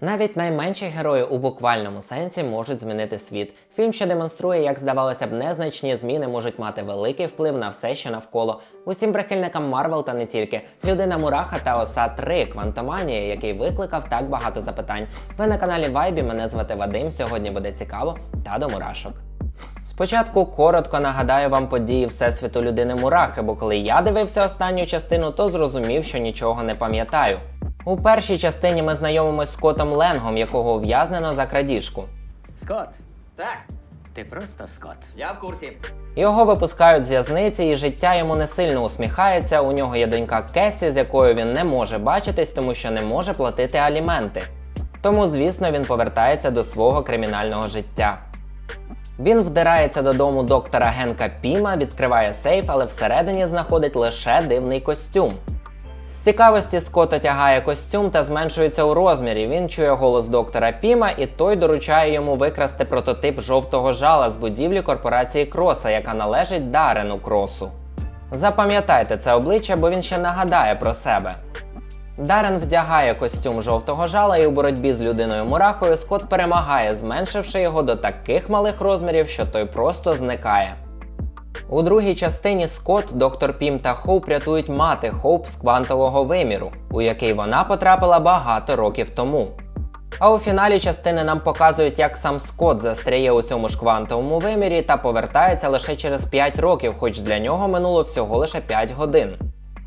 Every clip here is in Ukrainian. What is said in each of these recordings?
Навіть найменші герої у буквальному сенсі можуть змінити світ. Фільм, що демонструє, як здавалося б, незначні зміни можуть мати великий вплив на все, що навколо. Усім прихильникам Марвел та не тільки людина Мураха та Оса 3 Квантоманія, який викликав так багато запитань. Ви на каналі Вайбі. Мене звати Вадим. Сьогодні буде цікаво та до мурашок. Спочатку коротко нагадаю вам події Всесвіту людини Мурахи, бо коли я дивився останню частину, то зрозумів, що нічого не пам'ятаю. У першій частині ми знайомимось з Скотом Ленгом, якого ув'язнено за крадіжку. Скот, Так, ти просто Скот. я в курсі. Його випускають з в'язниці, і життя йому не сильно усміхається. У нього є донька Кесі, з якою він не може бачитись, тому що не може платити аліменти. Тому, звісно, він повертається до свого кримінального життя. Він вдирається додому доктора Генка Піма, відкриває сейф, але всередині знаходить лише дивний костюм. З цікавості Скотт тягає костюм та зменшується у розмірі. Він чує голос доктора Піма, і той доручає йому викрасти прототип жовтого жала з будівлі корпорації Кроса, яка належить Дарену Кросу. Запам'ятайте це обличчя, бо він ще нагадає про себе. Дарен вдягає костюм жовтого жала, і у боротьбі з людиною мурахою Скотт перемагає, зменшивши його до таких малих розмірів, що той просто зникає. У другій частині Скотт, доктор Пім та Хоуп рятують мати Хоуп з квантового виміру, у який вона потрапила багато років тому. А у фіналі частини нам показують, як сам Скотт застряє у цьому ж квантовому вимірі та повертається лише через 5 років, хоч для нього минуло всього лише 5 годин.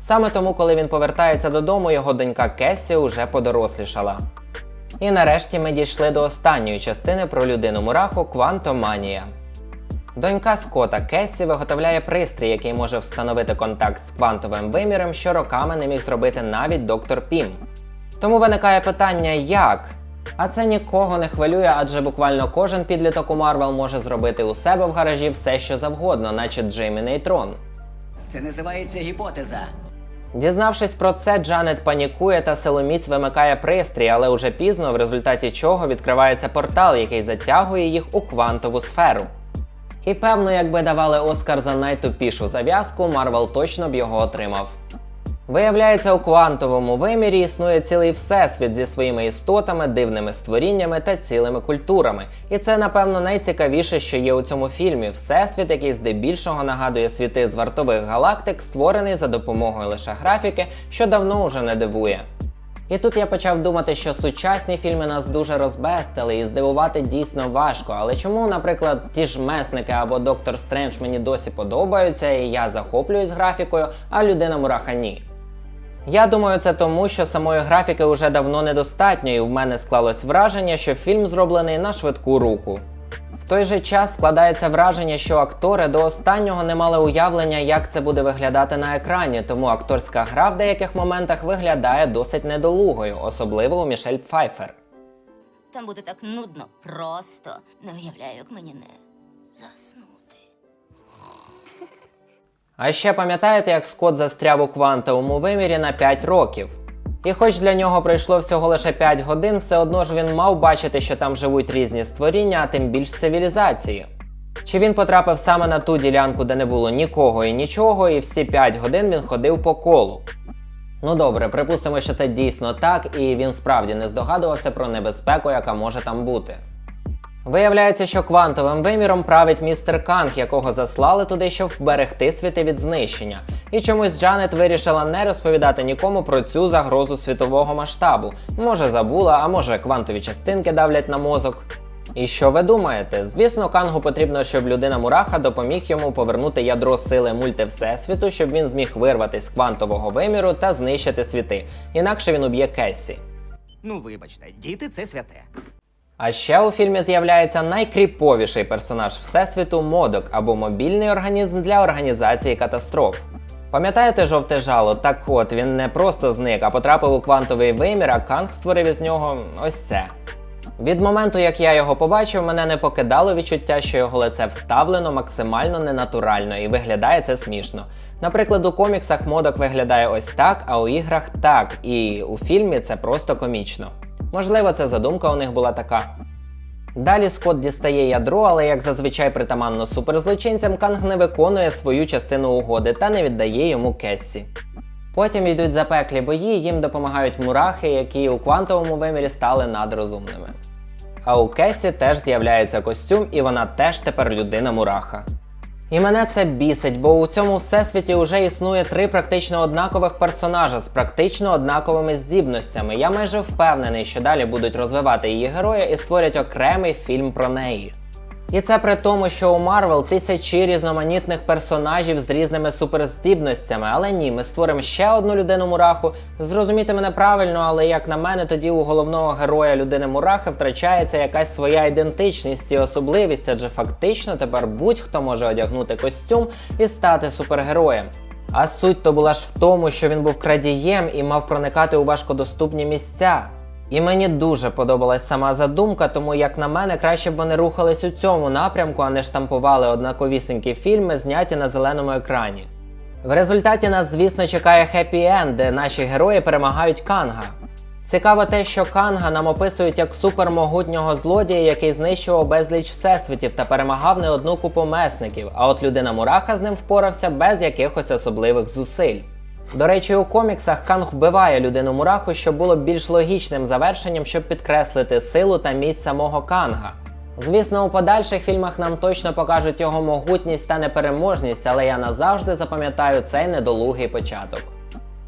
Саме тому, коли він повертається додому, його донька Кессі уже подорослішала. І нарешті ми дійшли до останньої частини про людину мураху Квантоманія. Донька Скота Кессі виготовляє пристрій, який може встановити контакт з квантовим виміром, що роками не міг зробити навіть доктор Пім. Тому виникає питання, як? А це нікого не хвилює, адже буквально кожен підліток у Марвел може зробити у себе в гаражі все, що завгодно, наче Джеймі Нейтрон. Це називається гіпотеза. Дізнавшись про це, Джанет панікує та силоміць вимикає пристрій, але уже пізно, в результаті чого відкривається портал, який затягує їх у квантову сферу. І певно, якби давали Оскар за найтупішу зав'язку, Марвел точно б його отримав. Виявляється, у квантовому вимірі існує цілий всесвіт зі своїми істотами, дивними створіннями та цілими культурами. І це, напевно, найцікавіше, що є у цьому фільмі всесвіт, який здебільшого нагадує світи з вартових галактик, створений за допомогою лише графіки, що давно уже не дивує. І тут я почав думати, що сучасні фільми нас дуже розбестили і здивувати дійсно важко. Але чому, наприклад, ті ж месники або Доктор Стрендж мені досі подобаються, і я захоплююсь графікою, а людина мураха ні? Я думаю, це тому, що самої графіки вже давно недостатньо, і в мене склалось враження, що фільм зроблений на швидку руку. В той же час складається враження, що актори до останнього не мали уявлення, як це буде виглядати на екрані, тому акторська гра в деяких моментах виглядає досить недолугою, особливо у Мішель Пфайфер. Там буде так нудно, просто не уявляю, як мені не заснути. А ще пам'ятаєте, як Скотт застряв у квантовому вимірі на 5 років? І хоч для нього пройшло всього лише 5 годин, все одно ж він мав бачити, що там живуть різні створіння, а тим більш цивілізації. Чи він потрапив саме на ту ділянку, де не було нікого і нічого, і всі 5 годин він ходив по колу? Ну добре, припустимо, що це дійсно так, і він справді не здогадувався про небезпеку, яка може там бути. Виявляється, що квантовим виміром править містер Канг, якого заслали туди, щоб вберегти світи від знищення. І чомусь Джанет вирішила не розповідати нікому про цю загрозу світового масштабу. Може забула, а може квантові частинки давлять на мозок. І що ви думаєте? Звісно, Кангу потрібно, щоб людина Мураха допоміг йому повернути ядро сили мульти Всесвіту, щоб він зміг вирватися з квантового виміру та знищити світи. Інакше він уб'є Кессі. Ну, вибачте, діти це святе. А ще у фільмі з'являється найкріповіший персонаж Всесвіту модок або мобільний організм для організації катастроф. Пам'ятаєте жовте жало? Так от він не просто зник, а потрапив у квантовий вимір, а Канг створив із нього ось це. Від моменту, як я його побачив, мене не покидало відчуття, що його лице вставлено максимально ненатурально і виглядає це смішно. Наприклад, у коміксах модок виглядає ось так, а у іграх так, і у фільмі це просто комічно. Можливо, це задумка у них була така. Далі Скотт дістає ядро, але як зазвичай притаманно суперзлочинцям, Канг не виконує свою частину угоди та не віддає йому Кессі. Потім йдуть запеклі бої, їм допомагають мурахи, які у квантовому вимірі стали надрозумними. А у Кесі теж з'являється костюм, і вона теж тепер людина мураха. І мене це бісить, бо у цьому всесвіті вже існує три практично однакових персонажа з практично однаковими здібностями. Я майже впевнений, що далі будуть розвивати її героя і створять окремий фільм про неї. І це при тому, що у Марвел тисячі різноманітних персонажів з різними суперздібностями, але ні, ми створимо ще одну людину мураху. Зрозумійте мене правильно, але як на мене, тоді у головного героя людини мурахи втрачається якась своя ідентичність і особливість, адже фактично тепер будь-хто може одягнути костюм і стати супергероєм. А суть то була ж в тому, що він був крадієм і мав проникати у важкодоступні місця. І мені дуже подобалась сама задумка, тому як на мене, краще б вони рухались у цьому напрямку, а не штампували однаковісінькі фільми, зняті на зеленому екрані. В результаті нас, звісно, чекає хеппі енд, де наші герої перемагають Канга. Цікаво те, що Канга нам описують як супермогутнього злодія, який знищував безліч всесвітів та перемагав не одну купу месників, а от людина Мураха з ним впорався без якихось особливих зусиль. До речі, у коміксах Канг вбиває людину Мураху, що було більш логічним завершенням, щоб підкреслити силу та міць самого Канга. Звісно, у подальших фільмах нам точно покажуть його могутність та непереможність, але я назавжди запам'ятаю цей недолугий початок.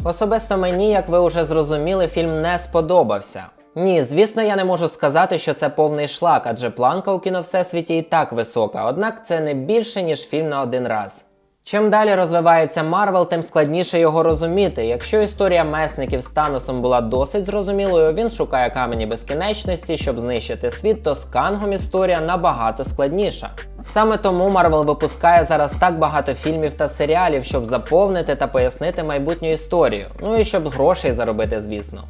Особисто мені, як ви вже зрозуміли, фільм не сподобався. Ні, звісно, я не можу сказати, що це повний шлак, адже планка у кіно всесвіті і так висока, однак це не більше, ніж фільм на один раз. Чим далі розвивається Марвел, тим складніше його розуміти. Якщо історія месників з Таносом була досить зрозумілою, він шукає камені безкінечності, щоб знищити світ, то з Кангом історія набагато складніша. Саме тому Марвел випускає зараз так багато фільмів та серіалів, щоб заповнити та пояснити майбутню історію. Ну і щоб грошей заробити, звісно.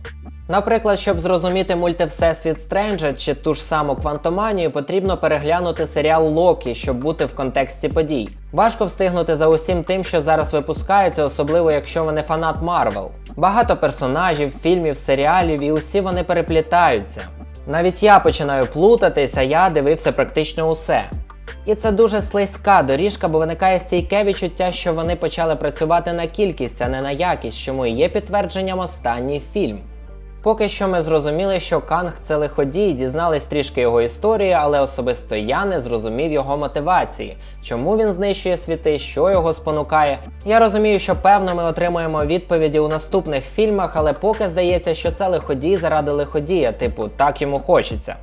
Наприклад, щоб зрозуміти мультивсесвіт Стренджа чи ту ж саму Квантоманію, потрібно переглянути серіал Локі, щоб бути в контексті подій. Важко встигнути за усім тим, що зараз випускається, особливо якщо ви не фанат Марвел. Багато персонажів, фільмів, серіалів, і усі вони переплітаються. Навіть я починаю плутатися, я дивився практично усе. І це дуже слизька доріжка, бо виникає стійке відчуття, що вони почали працювати на кількість, а не на якість, чому і є підтвердженням останній фільм. Поки що ми зрозуміли, що Канг це лиходій, дізнались трішки його історії, але особисто я не зрозумів його мотивації, чому він знищує світи, що його спонукає. Я розумію, що певно ми отримуємо відповіді у наступних фільмах, але поки здається, що це лиходій заради лиходія, типу так йому хочеться.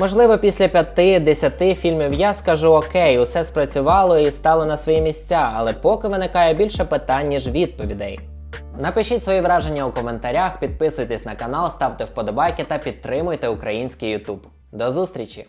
Можливо, після 5-10 фільмів я скажу окей, усе спрацювало і стало на свої місця, але поки виникає більше питань, ніж відповідей. Напишіть свої враження у коментарях, підписуйтесь на канал, ставте вподобайки та підтримуйте український YouTube. До зустрічі!